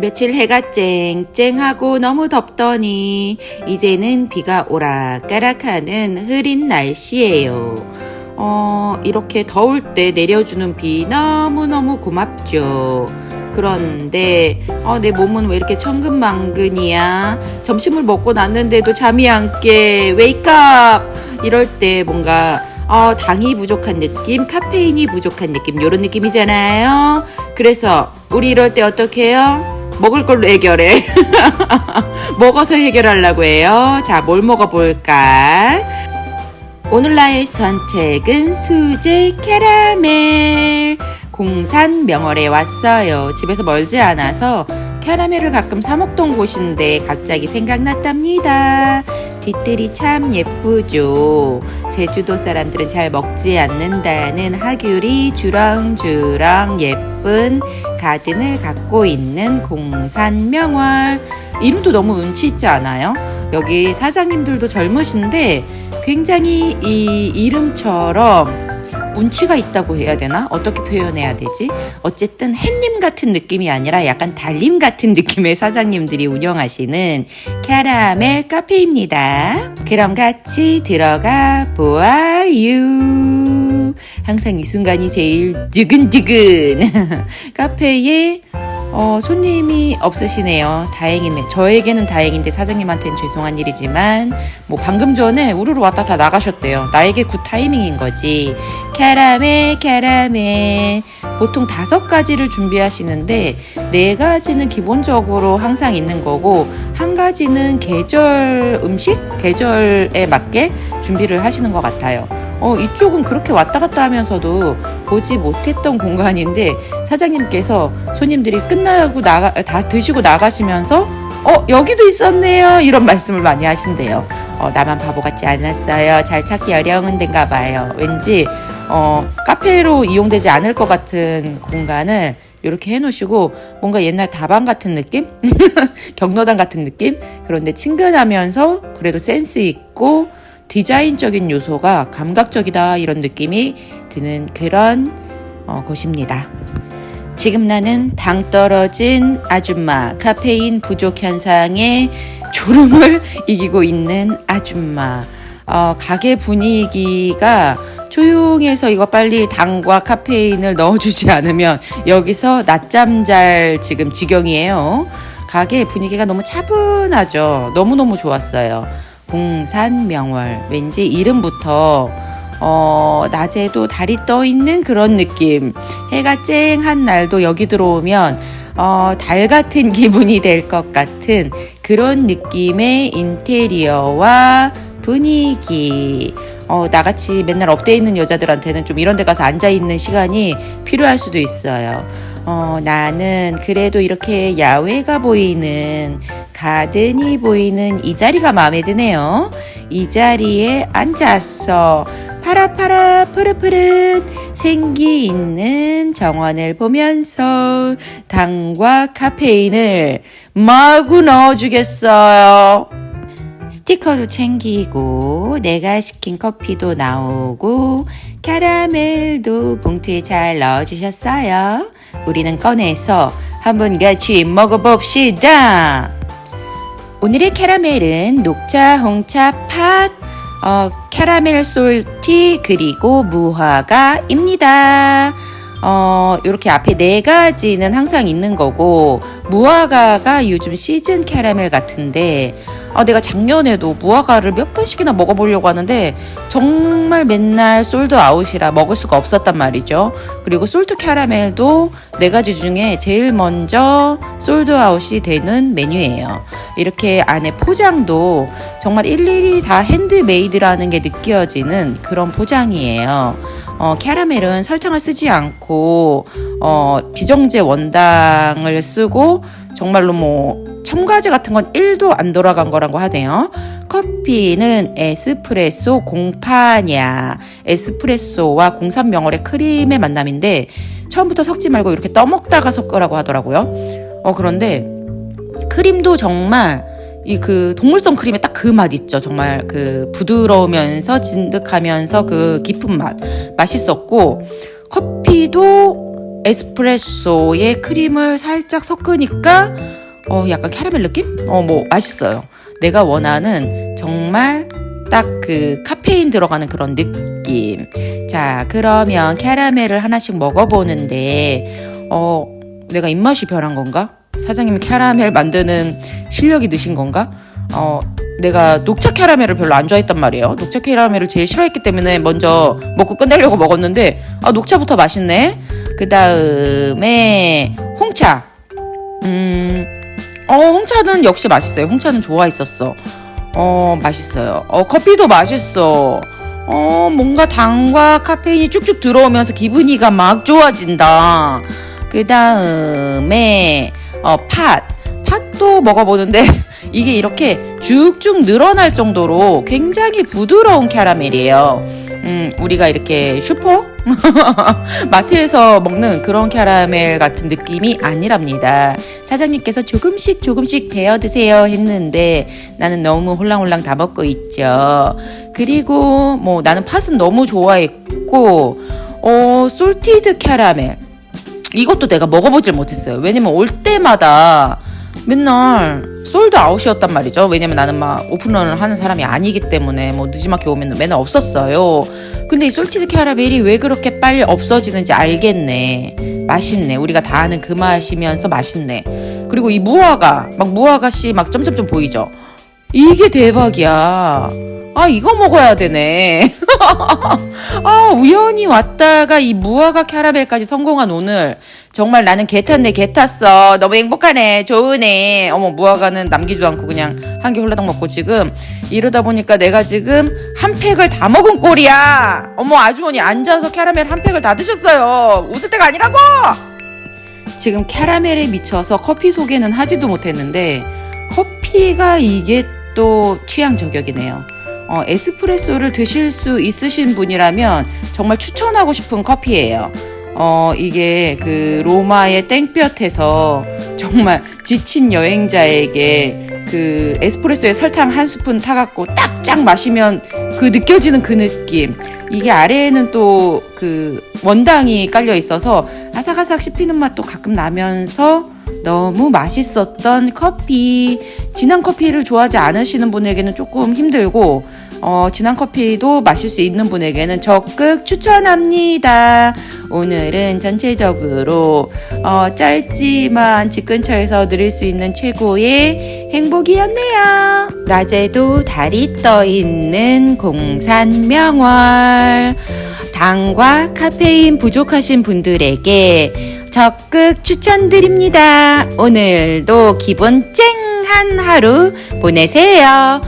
며칠 해가 쨍쨍하고 너무 덥더니 이제는 비가 오락가락하는 흐린 날씨예요. 어, 이렇게 더울 때 내려주는 비 너무너무 고맙죠. 그런데 어, 내 몸은 왜 이렇게 천근만근이야? 점심을 먹고 났는데도 잠이 안 깨. 웨이크업! 이럴 때 뭔가 어, 당이 부족한 느낌, 카페인이 부족한 느낌, 이런 느낌이잖아요. 그래서 우리 이럴 때 어떻게 해요? 먹을 걸로 해결해. 먹어서 해결하려고 해요. 자, 뭘 먹어볼까? 오늘 나의 선택은 수제 캐러멜. 공산 명월에 왔어요. 집에서 멀지 않아서 캐러멜을 가끔 사먹던 곳인데 갑자기 생각났답니다. 뒷뜰이 참 예쁘죠. 제주도 사람들은 잘 먹지 않는다는 하귤이 주렁주렁 예쁜 가든을 갖고 있는 공산명월. 이름도 너무 운치 있지 않아요? 여기 사장님들도 젊으신데 굉장히 이 이름처럼 운치가 있다고 해야 되나? 어떻게 표현해야 되지? 어쨌든 햇님 같은 느낌이 아니라 약간 달님 같은 느낌의 사장님들이 운영하시는 캐러멜 카페입니다. 그럼 같이 들어가 보아요. 항상 이 순간이 제일 두근두근. 카페에 어, 손님이 없으시네요. 다행이네. 저에게는 다행인데 사장님한테는 죄송한 일이지만 뭐 방금 전에 우르르 왔다 다 나가셨대요. 나에게 굿 타이밍인 거지. 캐러멜 캐러멜 보통 다섯 가지를 준비하시는데 네 가지는 기본적으로 항상 있는 거고 한 가지는 계절 음식 계절에 맞게 준비를 하시는 것 같아요. 어, 이쪽은 그렇게 왔다 갔다 하면서도 보지 못했던 공간인데 사장님께서 손님들이 끝나고 나가, 다 드시고 나가시면서 어, 여기도 있었네요. 이런 말씀을 많이 하신대요. 어, 나만 바보 같지 않았어요. 잘 찾기 어려운 데인가 봐요. 왠지, 어, 카페로 이용되지 않을 것 같은 공간을 이렇게 해놓으시고 뭔가 옛날 다방 같은 느낌? 경로당 같은 느낌? 그런데 친근하면서 그래도 센스 있고 디자인적인 요소가 감각적이다 이런 느낌이 드는 그런 어, 곳입니다. 지금 나는 당 떨어진 아줌마, 카페인 부족 현상에 졸음을 이기고 있는 아줌마. 어, 가게 분위기가 조용해서 이거 빨리 당과 카페인을 넣어주지 않으면 여기서 낮잠 잘 지금 지경이에요. 가게 분위기가 너무 차분하죠. 너무너무 좋았어요. 공산명월. 왠지 이름부터 어, 낮에도 달이 떠 있는 그런 느낌. 해가 쨍한 날도 여기 들어오면 어, 달 같은 기분이 될 것 같은 그런 느낌의 인테리어와 분위기. 어, 나같이 맨날 업돼 있는 여자들한테는 좀 이런 데 가서 앉아 있는 시간이 필요할 수도 있어요. 어, 나는 그래도 이렇게 야외가 보이는 가든이 보이는 이 자리가 마음에 드네요. 이 자리에 앉아서 파라파라 푸릇푸릇 생기 있는 정원을 보면서 당과 카페인을 마구 넣어주겠어요. 스티커도 챙기고 내가 시킨 커피도 나오고 캐러멜도 봉투에 잘 넣어주셨어요. 우리는 꺼내서 한번 같이 먹어봅시다. 오늘의 캐러멜은 녹차, 홍차, 팥, 어, 캐러멜 솔티 그리고 무화과입니다. 어, 이렇게 앞에 네 가지는 항상 있는 거고 무화과가 요즘 시즌 캐러멜 같은데 아, 내가 작년에도 무화과를 몇 번씩이나 먹어보려고 하는데 정말 맨날 솔드 아웃이라 먹을 수가 없었단 말이죠. 그리고 솔트 캐러멜도 네 가지 중에 제일 먼저 솔드 아웃이 되는 메뉴예요. 이렇게 안에 포장도 정말 일일이 다 핸드메이드라는 게 느껴지는 그런 포장이에요. 어, 캐러멜은 설탕을 쓰지 않고 어, 비정제 원당을 쓰고 정말로 뭐 첨가제 같은 건 1도 안 돌아간 거라고 하네요. 커피는 에스프레소 공파냐 에스프레소와 공산명월의 크림의 만남인데 처음부터 섞지 말고 이렇게 떠먹다가 섞으라고 하더라고요. 어 그런데 크림도 정말 이 그 동물성 크림의 딱 그 맛 있죠. 정말 그 부드러우면서 진득하면서 그 깊은 맛 맛있었고 커피도 에스프레소에 크림을 살짝 섞으니까 어 약간 캐러멜 느낌? 어 뭐 맛있어요. 내가 원하는 정말 딱 그 카페인 들어가는 그런 느낌. 자, 그러면 캐러멜을 하나씩 먹어보는데 어 내가 입맛이 변한 건가? 사장님이 캐러멜 만드는 실력이 느신 건가? 어 내가 녹차 캐러멜을 별로 안 좋아했단 말이에요. 녹차 캐러멜을 제일 싫어했기 때문에 먼저 먹고 끝내려고 먹었는데 아 녹차부터 맛있네. 그 다음에 홍차. 음, 어 홍차는 역시 맛있어요. 홍차는 좋아했었어. 어 맛있어요. 어 커피도 맛있어. 어 뭔가 당과 카페인이 쭉쭉 들어오면서 기분이가 막 좋아진다. 그 다음에 어 팥. 팥도 먹어보는데 이게 이렇게 쭉쭉 늘어날 정도로 굉장히 부드러운 캐러멜이에요. 음, 우리가 이렇게 슈퍼? 마트에서 먹는 그런 캐러멜 같은 느낌이 아니랍니다. 사장님께서 조금씩 조금씩 베어 드세요 했는데 나는 너무 홀랑홀랑 다 먹고 있죠. 그리고 뭐 나는 팥은 너무 좋아했고, 어, 솔티드 캐러멜. 이것도 내가 먹어보질 못했어요. 왜냐면 올 때마다 맨날 솔드 아웃이었단 말이죠. 왜냐면 나는 막 오픈런을 하는 사람이 아니기 때문에 뭐 늦지막히 오면 맨날 없었어요. 근데 이 솔티드 캐러멜이 왜 그렇게 빨리 없어지는지 알겠네. 맛있네. 우리가 다 아는 그 맛이면서 맛있네. 그리고 이 무화과, 막 무화과 씨 막 점점점 보이죠? 이게 대박이야. 아, 이거 먹어야 되네. 아, 우연히 왔다가 이 무화과 캐러멜까지 성공한 오늘. 정말 나는 개 탔네, 개 탔어. 너무 행복하네, 좋으네. 어머, 무화과는 남기지도 않고 그냥 한 개 홀라당 먹고 지금 이러다 보니까 내가 지금 한 팩을 다 먹은 꼴이야. 어머, 아주머니 앉아서 캐러멜 한 팩을 다 드셨어요. 웃을 때가 아니라고! 지금 캐러멜에 미쳐서 커피 소개는 하지도 못했는데 커피가 이게 또 취향 저격이네요. 어, 에스프레소를 드실 수 있으신 분이라면 정말 추천하고 싶은 커피예요. 어, 이게 그 로마의 땡볕에서 정말 지친 여행자에게 그 에스프레소에 설탕 한 스푼 타갖고 딱짝 마시면 그 느껴지는 그 느낌. 이게 아래에는 또 그 원당이 깔려 있어서 아삭아삭 씹히는 맛도 가끔 나면서 너무 맛있었던 커피. 진한 커피를 좋아하지 않으시는 분에게는 조금 힘들고, 어, 진한 커피도 마실 수 있는 분에게는 적극 추천합니다. 오늘은 전체적으로, 어, 짧지만 집 근처에서 누릴 수 있는 최고의 행복이었네요. 낮에도 달이 떠 있는 공산 명월. 당과 카페인 부족하신 분들에게 적극 추천드립니다. 오늘도 기분 쨍한 하루 보내세요.